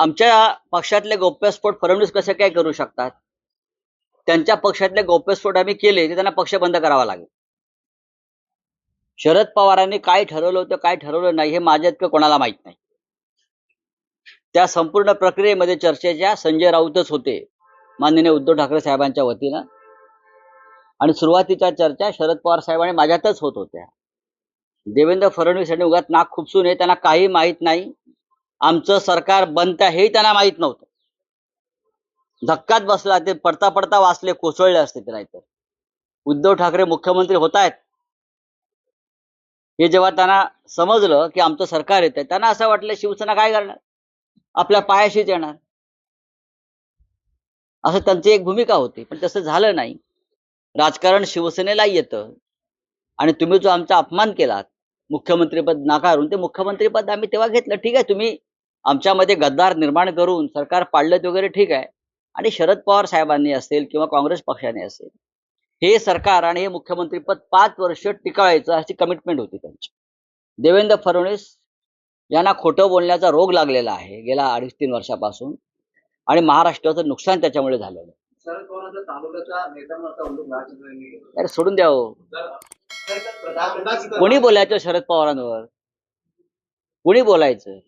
आमच्या पक्षातले गौप्यस्फोट फडणवीस कसे काय करू शकतात? त्यांच्या पक्षातले गौप्यस्फोट आम्ही केले ते त्यांना पक्ष बंद करावा लागेल. शरद पवारांनी काय ठरवलं होतं काय ठरवलं नाही हे माझ्या इतकं कोणाला माहीत नाही. त्या संपूर्ण प्रक्रियेमध्ये चर्चेच्या संजय राऊतच होते माननीय उद्धव ठाकरे साहेबांच्या वतीनं. आणि सुरुवातीच्या चर्चा शरद पवार साहेबांनी माझ्यातच होत होत्या. देवेंद्र फडणवीस यांनी उगात नाक खुपसून हे त्यांना काही माहीत नाही. आमचं सरकार बनतं हेही त्यांना माहीत नव्हतं. धक्कात बसला ते पडता पडता वाचले कोसळले असते ते नाहीतर. उद्धव ठाकरे मुख्यमंत्री होत आहेत हे जेव्हा त्यांना समजलं की आमचं सरकार येत आहे त्यांना असं वाटलं शिवसेना काय करणार? आपल्या पायाशीच येणार. असं त्यांची एक भूमिका होती पण तसं झालं नाही. राजकारण शिवसेनेला येतं. आणि तुम्ही जो आमचा अपमान केलात मुख्यमंत्रीपद नाकारून ते मुख्यमंत्रीपद आम्ही तेव्हा घेतलं. ठीक आहे तुम्ही आमच्यामध्ये गद्दार निर्माण करून सरकार पाडलं वगैरे ठीक आहे. आणि शरद पवार साहेबांनी असेल किंवा काँग्रेस पक्षाने असेल हे सरकार आणि हे मुख्यमंत्रीपद पाच वर्ष टिकवायचं अशी कमिटमेंट होती त्यांची. देवेंद्र फडणवीस यांना खोटं बोलण्याचा रोग लागलेला आहे गेल्या अडीच तीन वर्षापासून. आणि महाराष्ट्राचं नुकसान त्याच्यामुळे झालेलं. अरे सोडून द्या हो. कोणी बोलायचं शरद पवारांवर? कोणी बोलायचं?